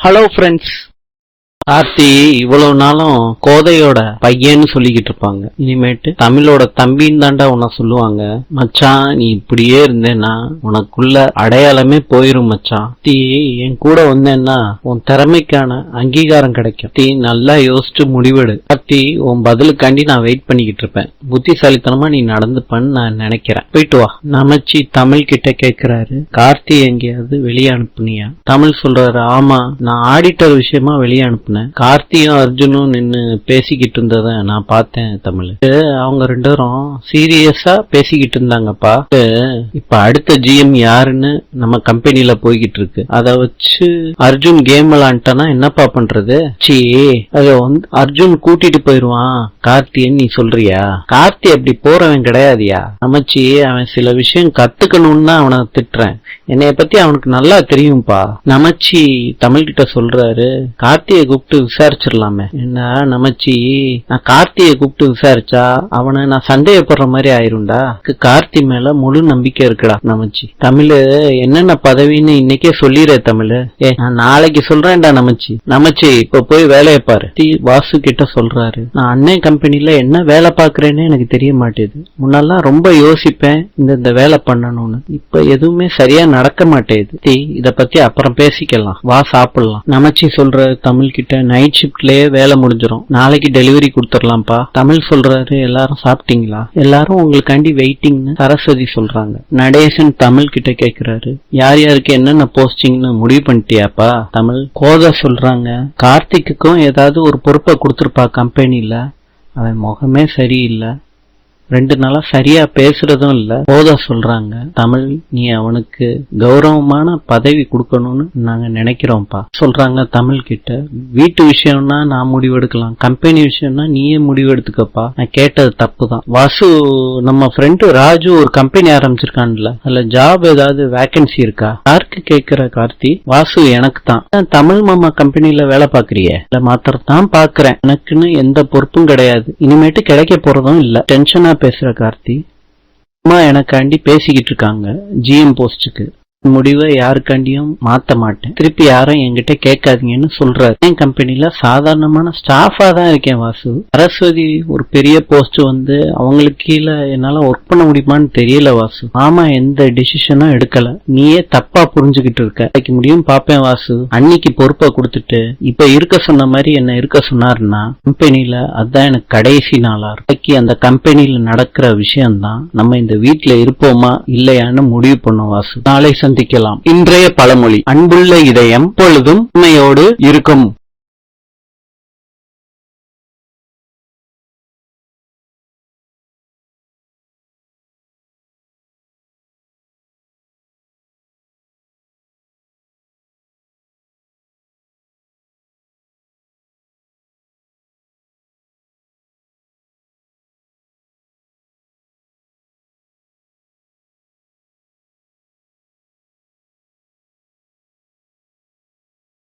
Hello friends. Aarthi இவ்வளவு நாளும் கோதையோட பையன்னு சொல்லிக்கிட்டு இருப்பாங்க. இனிமேட்டு தமிழோட தம்பின்னு தாண்டா உன்னை சொல்லுவாங்க. மச்சான் நீ இப்படியே இருந்தேன்னா உனக்குள்ள அடையாளமே போயிரும் மச்சான். தீ என் கூட வந்தேன்னா உன் திறமைக்கான அங்கீகாரம் கிடைக்கும். தீ நல்லா யோசிச்சு முடிவெடு. ஆர்த்தி உன் பதிலுக்காண்டி நான் வெயிட் பண்ணிக்கிட்டு இருப்பேன். புத்திசாலித்தனமா நீ நடந்துப்பன்னு நான் நினைக்கிறேன். போயிட்டு வா. நமச்சி தமிழ் கிட்ட கேட்கிறாரு கார்த்தி எங்கேயாவது வெளியே அனுப்புனியா? தமிழ் சொல்றாரு ஆமா நான் ஆடிட்டர் விஷயமா வெளியே அனுப்புனேன். கார்த்தியும் அர்ஜுனும் நின்னு பேசிக்கிட்டு இருந்ததை நான் பார்த்தேன் தமிழ். அவங்க ரெண்டு பேரும் சீரியஸா பேசிக்கிட்டு இருந்தாங்கப்பா இப்ப அடுத்த ஜிஎம் யாருன்னு நம்ம கம்பெனில போய்கிட்டு இருக்கு அத வச்சு அர்ஜுன் கேம் விளாண்டானா என்னப்பா பண்றது? சி அத வந்து அர்ஜுன் கூட்டிட்டு போயிருவான். கார்த்தின்னு நீ சொல்றியா? கார்த்தி அப்படி போறவன் கிடையாதியா? அமைச்சி அவன் சில விஷயம் கத்துக்கணும்னு தான் அவனை திட்டுறேன். என்னைய பத்தி அவனுக்கு நல்லா தெரியும்பா. நமச்சி தமிழ்கிட்ட சொல்றாரு. கார்த்தியை கூப்பிட்டு விசாரிச்சிடலாமே என்ன நமச்சி நான் கார்த்தியை கூப்பிட்டு விசாரிச்சா அவனை நான் சந்தேகப்படுற மாதிரி ஆயிரும்டா. கார்த்தி மேல முழு நம்பிக்கை இருக்குடா நமச்சி. தமிழ் என்னென்ன பதவின்னு இன்னைக்கே சொல்லிடுற தமிழ். ஏ நான் நாளைக்கு சொல்றேன்டா நமச்சி. நமச்சி இப்ப போய் வேலையை பாரு. டி வாசு கிட்ட சொல்றாரு. நான் அண்ணன் கம்பெனில என்ன வேலை பாக்குறேன்னு எனக்கு தெரிய மாட்டேது. முன்னெல்லாம் ரொம்ப யோசிப்பேன் இந்த இந்த வேலை பண்ணணும்னு. இப்ப எதுவுமே சரியா நடக்க மாட்டேது. தி இத பத்தி அப்புறம் பேசிக்கலாம். வா சாப்பிடலாம். நமச்சி சொல்ற தமிழ் கிட்ட நைட் ஷிப்ட்லயே வேலை முடிஞ்சிடும் நாளைக்கு டெலிவரி கொடுத்துடலாம்ப்பா. தமிழ் சொல்றாரு எல்லாரும் சாப்பிட்டீங்களா? எல்லாரும் உங்களுக்காண்டி வெயிட்டிங்னு சரஸ்வதி சொல்றாங்க. நடேசன் தமிழ் கிட்ட கேக்குறாரு. யார் யாருக்கு என்னென்ன போஸ்டிங்னு முடிவு பண்ணிட்டியாப்பா? தமிழ் கோதா சொல்றாங்க. கார்த்திக்குக்கும் ஏதாவது ஒரு பொறுப்பை கொடுத்துருப்பா கம்பெனியில அவன் முகமே சரியில்லை. ரெண்டு நாளா சரியா பேசுறதும் இல்ல. போதா சொல்றாங்க தமிழ் நீ அவனுக்கு கௌரவமான பதவி கொடுக்கணும்னு நாங்க நினைக்கிறோம்ப்பா. சொல்றாங்க தமிழ் கிட்ட வீட்டு விஷயம்னா நான் முடிவெடுக்கலாம் கம்பெனி விஷயம்னா நீயே முடிவெடுத்துக்கப்பா. நான் கேட்டது தப்பு தான் வாசு நம்ம ஃப்ரெண்டு ராஜு ஒரு கம்பெனி ஆரம்பிச்சிருக்கான்ல அதுல ஜாப் ஏதாவது வேகன்சி இருக்கா? யாருக்கு கேக்குற கார்த்தி? வாசு எனக்கு தான் தமிழ் மாமா கம்பெனில வேலை பாக்குறிய இல்ல மாத்திரம் தான் பாக்குறேன் எனக்குன்னு எந்த பொறுப்பும் கிடையாது. இனிமேட்டு கிடைக்க போறதும் இல்ல. டென்ஷனா பேசுற கார்த்தி. அம்மா எனக்காண்டி பேசிக்கிட்டு இருக்காங்க. ஜிஎம் போஸ்டுக்கு முடிவை யாருக்காண்டியும் மாத்த மாட்டேன். திருப்பி யாரும் என்கிட்ட கேட்காதீங்கன்னு சொல்றாரு. என் கம்பெனில சாதாரணமான ஸ்டாஃபா தான் இருக்கேன் வாசு. சரஸ்வதி ஒரு பெரிய போஸ்ட் வந்து அவங்களுக்கு கீழே என்னால ஒர்க் பண்ண முடியுமான்னு தெரியல வாசு. மாமா எந்த டிசிஷனும் எடுக்கல. நீயே தப்பா புரிஞ்சுகிட்டு இருக்க. வைக்க முடியும் பாப்பேன் வாசு. அன்னைக்கு பொறுப்பை கொடுத்துட்டு இப்ப இருக்க சொன்ன மாதிரி என்ன இருக்க சொன்னாருன்னா கம்பெனில அதான் எனக்கு கடைசி நாளா இருக்கு அந்த கம்பெனில நடக்கிற விஷயம்தான் நம்ம இந்த வீட்டுல இருப்போமா இல்லையான்னு முடிவு பண்ணும் வாசு. நாளை சந்திக்கலாம். இன்றைய பழமொழி அன்புள்ள இதயம் பொழுதும் உண்மையோடு இருக்கும்.